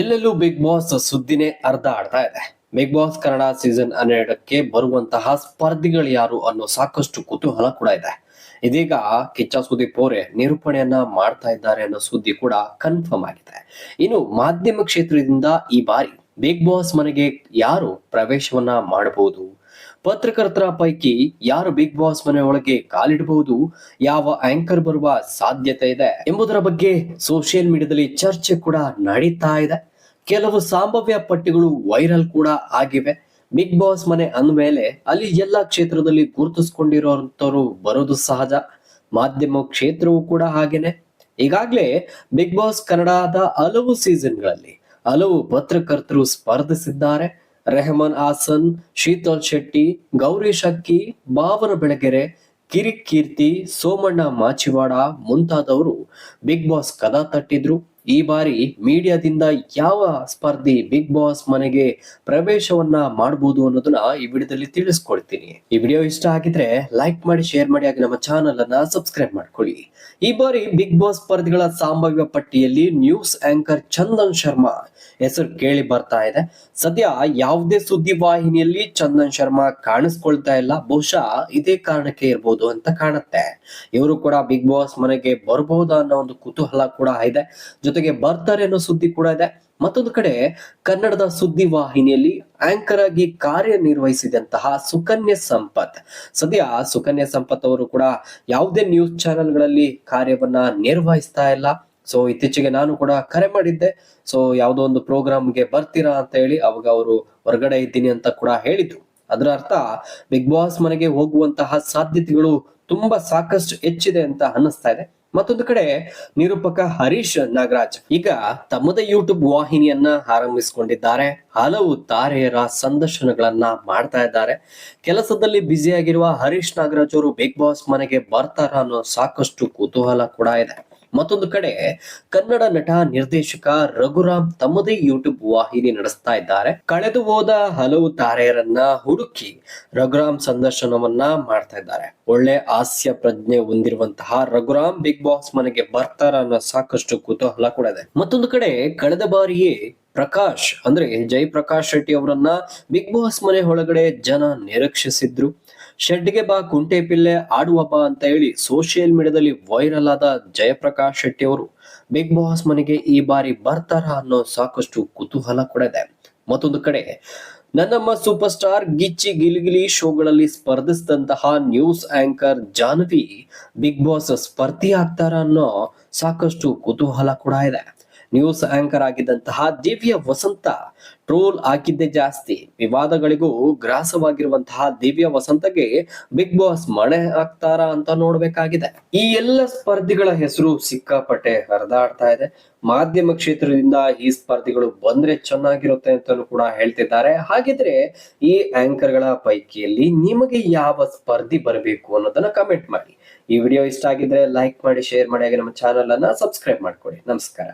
ಎಲ್ಲೆಲ್ಲೂ big boss ಸುದ್ದಿನೇ ಅರ್ಧ ಆಡ್ತಾ ಇದೆ. ಬಿಗ್ ಬಾಸ್ ಕನ್ನಡ ಸೀಸನ್ ಹನ್ನೆರಡಕ್ಕೆ ಬರುವಂತಹ ಸ್ಪರ್ಧಿಗಳು ಯಾರು ಅನ್ನೋ ಸಾಕಷ್ಟು ಕುತೂಹಲ ಕೂಡ ಇದೆ. ಇದೀಗ ಕಿಚ್ಚ ಸುದೀಪ್ ಅವರೇ ನಿರೂಪಣೆಯನ್ನ ಮಾಡ್ತಾ ಇದ್ದಾರೆ ಅನ್ನೋ ಸುದ್ದಿ ಕೂಡ ಕನ್ಫರ್ಮ್ ಆಗಿದೆ. ಇನ್ನು ಮಾಧ್ಯಮ ಕ್ಷೇತ್ರದಿಂದ ಈ ಬಾರಿ ಬಿಗ್ ಬಾಸ್ ಮನೆಗೆ ಯಾರು ಪ್ರವೇಶವನ್ನ ಮಾಡಬಹುದು? ಪತ್ರಕರ್ತರ ಪೈಕಿ ಯಾರು ಬಿಗ್ ಬಾಸ್ ಮನೆ ಒಳಗೆ ಕಾಲಿಡಬಹುದು ಯಾವ ಆಂಕರ್ ಬರುವ ಸಾಧ್ಯತೆ ಇದೆ ಎಂಬುದರ ಬಗ್ಗೆ ಸೋಷಿಯಲ್ ಮೀಡಿಯಾದಲ್ಲಿ ಚರ್ಚೆ ಕೂಡ ನಡೀತಾ ಇದೆ. ಕೆಲವು ಸಂಭವ್ಯ ಪಟ್ಟಿಗಳು ವೈರಲ್ ಕೂಡ ಆಗಿವೆ. ಬಿಗ್ ಬಾಸ್ ಮನೆ ಅಂದಮೇಲೆ ಅಲ್ಲಿ ಎಲ್ಲ ಕ್ಷೇತ್ರದಲ್ಲಿ ಗುರುತಿಸ್ಕೊಂಡಿರೋಂಥವ್ರು ಬರೋದು ಸಹಜ. ಮಾಧ್ಯಮ ಕ್ಷೇತ್ರವೂ ಕೂಡ ಹಾಗೇನೆ. ಈಗಾಗಲೇ ಬಿಗ್ ಬಾಸ್ ಕನ್ನಡದ ಹಲವು ಸೀಸನ್ಗಳಲ್ಲಿ ಹಲವು ಪತ್ರಕರ್ತರು ಸ್ಪರ್ಧಿಸಿದ್ದಾರೆ. ರೆಹಮಾನ್ ಹಾಸನ್, ಶೀತಲ್ ಶೆಟ್ಟಿ, ಗೌರಿ ಶಕ್ಕಿ ಬಾವನ ಬೆಳಗೆರೆ, ಕಿರಿಕ್ ಕೀರ್ತಿ, ಸೋಮಣ್ಣ ಮಾಚಿವಾಡ ಮುಂತಾದವರು ಬಿಗ್ ಬಾಸ್ ಕದ ತಟ್ಟಿದ್ರು. ಈ ಬಾರಿ ಮೀಡಿಯಾದಿಂದ ಯಾವ ಸ್ಪರ್ಧಿ ಬಿಗ್ ಬಾಸ್ ಮನೆಗೆ ಪ್ರವೇಶವನ್ನ ಮಾಡಬಹುದು ಅನ್ನೋದನ್ನ ಈ ವಿಡಿಯೋದಲ್ಲಿ ತಿಳಿಸ್ಕೊಳ್ತೀನಿ ಈ ವಿಡಿಯೋ ಇಷ್ಟ ಆಗಿದ್ರೆ ಲೈಕ್ ಮಾಡಿ ಶೇರ್ ಮಾಡಿ, ಹಾಗೆ ನಮ್ಮ ಚಾನಲ್ ಅನ್ನ ಸಬ್ಸ್ಕ್ರೈಬ್ ಮಾಡ್ಕೊಳ್ಳಿ. ಈ ಬಾರಿ ಬಿಗ್ ಬಾಸ್ ಸ್ಪರ್ಧಿಗಳ ಸಂಭಾವ್ಯ ಪಟ್ಟಿಯಲ್ಲಿ ನ್ಯೂಸ್ ಆಂಕರ್ ಚಂದನ್ ಶರ್ಮಾ ಹೆಸರು ಕೇಳಿ ಬರ್ತಾ ಇದೆ. ಸದ್ಯ ಯಾವುದೇ ಸುದ್ದಿ ವಾಹಿನಿಯಲ್ಲಿ ಚಂದನ್ ಶರ್ಮಾ ಕಾಣಿಸ್ಕೊಳ್ತಾ ಇಲ್ಲ. ಬಹುಶಃ ಇದೇ ಕಾರಣಕ್ಕೆ ಇರ್ಬೋದು ಅಂತ ಕಾಣುತ್ತೆ. ಇವರು ಕೂಡ ಬಿಗ್ ಬಾಸ್ ಮನೆಗೆ ಬರಬಹುದಾ ಅನ್ನೋ ಒಂದು ಕುತೂಹಲ ಕೂಡ ಇದೆ. ಜೊತೆಗೆ ಬರ್ತಾರೆ ಅನ್ನೋ ಸುದ್ದಿ ಕೂಡ ಇದೆ. ಮತ್ತೊಂದು ಕಡೆ ಕನ್ನಡದ ಸುದ್ದಿ ವಾಹಿನಿಯಲ್ಲಿ ಆಂಕರ್ ಆಗಿ ಕಾರ್ಯನಿರ್ವಹಿಸಿದಂತಹ ಸುಕನ್ಯ ಸಂಪತ್. ಸದ್ಯ ಸುಕನ್ಯ ಸಂಪತ್ ಅವರು ಕೂಡ ಯಾವುದೇ ನ್ಯೂಸ್ ಚಾನೆಲ್ಗಳಲ್ಲಿ ಕಾರ್ಯವನ್ನ ನಿರ್ವಹಿಸ್ತಾ ಇಲ್ಲ. ಸೊ ಇತ್ತೀಚೆಗೆ ನಾನು ಕೂಡ ಕರೆ ಮಾಡಿದ್ದೆ. ಸೊ ಯಾವುದೋ ಒಂದು ಪ್ರೋಗ್ರಾಮ್ಗೆ ಬರ್ತೀರಾ ಅಂತ ಹೇಳಿ ಅವಾಗ ಅವರು ಹೊರಗಡೆ ಇದ್ದೀನಿ ಅಂತ ಕೂಡ ಹೇಳಿದ್ರು. ಅದರ ಅರ್ಥ ಬಿಗ್ ಬಾಸ್ ಮನೆಗೆ ಹೋಗುವಂತಹ ಸಾಧ್ಯತೆಗಳು ತುಂಬಾ ಸಾಕಷ್ಟು ಹೆಚ್ಚಿದೆ ಅಂತ ಅನ್ನಿಸ್ತಾ ಇದೆ. ಮತ್ತೊಂದು ಕಡೆ ನಿರೂಪಕ ಹರೀಶ್ ನಾಗರಾಜ್ ಈಗ ತಮ್ಮದೇ ಯೂಟ್ಯೂಬ್ ವಾಹಿನಿಯನ್ನ ಆರಂಭಿಸಿಕೊಂಡಿದ್ದಾರೆ. ಹಲವು ತಾರೆಯರ ಸಂದರ್ಶನಗಳನ್ನ ಮಾಡ್ತಾ ಇದ್ದಾರೆ. ಕೆಲಸದಲ್ಲಿ ಬ್ಯುಸಿಯಾಗಿರುವ ಹರೀಶ್ ನಾಗರಾಜ್ ಅವರು ಬಿಗ್ ಬಾಸ್ ಮನೆಗೆ ಬರ್ತಾರ ಅನ್ನೋ ಸಾಕಷ್ಟು ಕುತೂಹಲ ಕೂಡ ಇದೆ. ಮತ್ತೊಂದು ಕಡೆ ಕನ್ನಡ ನಟ ನಿರ್ದೇಶಕ ರಘುರಾಮ್ ತಮ್ಮದೇ ಯೂಟ್ಯೂಬ್ ವಾಹಿನಿ ನಡೆಸ್ತಾ ಇದ್ದಾರೆ. ಕಳೆದು ಹೋದ ಹಲವು ತಾರೆಯರನ್ನ ಹುಡುಕಿ ರಘುರಾಮ್ ಸಂದರ್ಶನವನ್ನ ಮಾಡ್ತಾ ಇದ್ದಾರೆ. ಒಳ್ಳೆ ಹಾಸ್ಯ ಪ್ರಜ್ಞೆ ಹೊಂದಿರುವಂತಹ ರಘುರಾಮ್ ಬಿಗ್ ಬಾಸ್ ಮನೆಗೆ ಬರ್ತಾರ ಅನ್ನೋ ಸಾಕಷ್ಟು ಕುತೂಹಲ ಕೂಡ ಇದೆ. ಮತ್ತೊಂದು ಕಡೆ ಕಳೆದ ಬಾರಿಯೇ ಪ್ರಕಾಶ್ ಅಂದ್ರೆ ಜಯಪ್ರಕಾಶ್ ಶೆಟ್ಟಿ ಅವರನ್ನ ಬಿಗ್ ಬಾಸ್ ಮನೆ ಒಳಗಡೆ ಜನ ನಿರೀಕ್ಷಿಸಿದ್ರು. ಶೆಡ್ಗೆ ಬಾ ಕುಂಟೆ ಪಿಲ್ಲೆ ಆಡುವ ಬಾ ಅಂತ ಹೇಳಿ ಸೋಷಿಯಲ್ ಮೀಡಿಯಾದಲ್ಲಿ ವೈರಲ್ ಆದ ಜಯಪ್ರಕಾಶ್ ಶೆಟ್ಟಿ ಅವರು ಬಿಗ್ ಬಾಸ್ ಮನೆಗೆ ಈ ಬಾರಿ ಬರ್ತಾರ ಅನ್ನೋ ಸಾಕಷ್ಟು ಕುತೂಹಲ ಕೂಡ ಇದೆ. ಮತ್ತೊಂದು ಕಡೆ, ನನ್ನಮ್ಮ ಸೂಪರ್ ಸ್ಟಾರ್ ಗಿಚ್ಚಿ ಗಿಲಿಗಿಲಿ ಶೋಗಳಲ್ಲಿ ಸ್ಪರ್ಧಿಸಿದಂತಹ news anchor Janvi Bigg Boss ಸ್ಪರ್ಧಿ ಆಗ್ತಾರ ಅನ್ನೋ ಸಾಕಷ್ಟು ಕುತೂಹಲ ಕೂಡ ಇದೆ. ನ್ಯೂಸ್ ಆಂಕರ್ ಆಗಿದ್ದಂತಹ ದಿವ್ಯ ವಸಂತ ಟ್ರೋಲ್ ಆಗಿದ್ದೇ ಜಾಸ್ತಿ. ವಿವಾದಗಳಿಗೂ ಗ್ರಾಸವಾಗಿರುವಂತಹ ದಿವ್ಯ ವಸಂತಗೆ ಬಿಗ್ ಬಾಸ್ ಮಣೆ ಹಾಕ್ತಾರ ಅಂತ ನೋಡ್ಬೇಕಾಗಿದೆ. ಈ ಎಲ್ಲ ಸ್ಪರ್ಧಿಗಳ ಹೆಸರು ಸಿಕ್ಕಾಪಟ್ಟೆ ಹರಿದಾಡ್ತಾ ಇದೆ. ಮಾಧ್ಯಮ ಕ್ಷೇತ್ರದಿಂದ ಈ ಸ್ಪರ್ಧಿಗಳು ಬಂದ್ರೆ ಚೆನ್ನಾಗಿರುತ್ತೆ ಅಂತಾನು ಕೂಡ ಹೇಳ್ತಿದ್ದಾರೆ. ಹಾಗಿದ್ರೆ ಈ ಆಂಕರ್ಗಳ ಪೈಕಿಯಲ್ಲಿ ನಿಮಗೆ ಯಾವ ಸ್ಪರ್ಧಿ ಬರಬೇಕು ಅನ್ನೋದನ್ನ ಕಮೆಂಟ್ ಮಾಡಿ. ಈ ವಿಡಿಯೋ ಇಷ್ಟ ಆಗಿದ್ರೆ ಲೈಕ್ ಮಾಡಿ ಶೇರ್ ಮಾಡಿ ಹಾಗೆ ನಮ್ಮ ಚಾನಲ್ ಅನ್ನ ಸಬ್ಸ್ಕ್ರೈಬ್ ಮಾಡ್ಕೊಳ್ಳಿ ನಮಸ್ಕಾರ.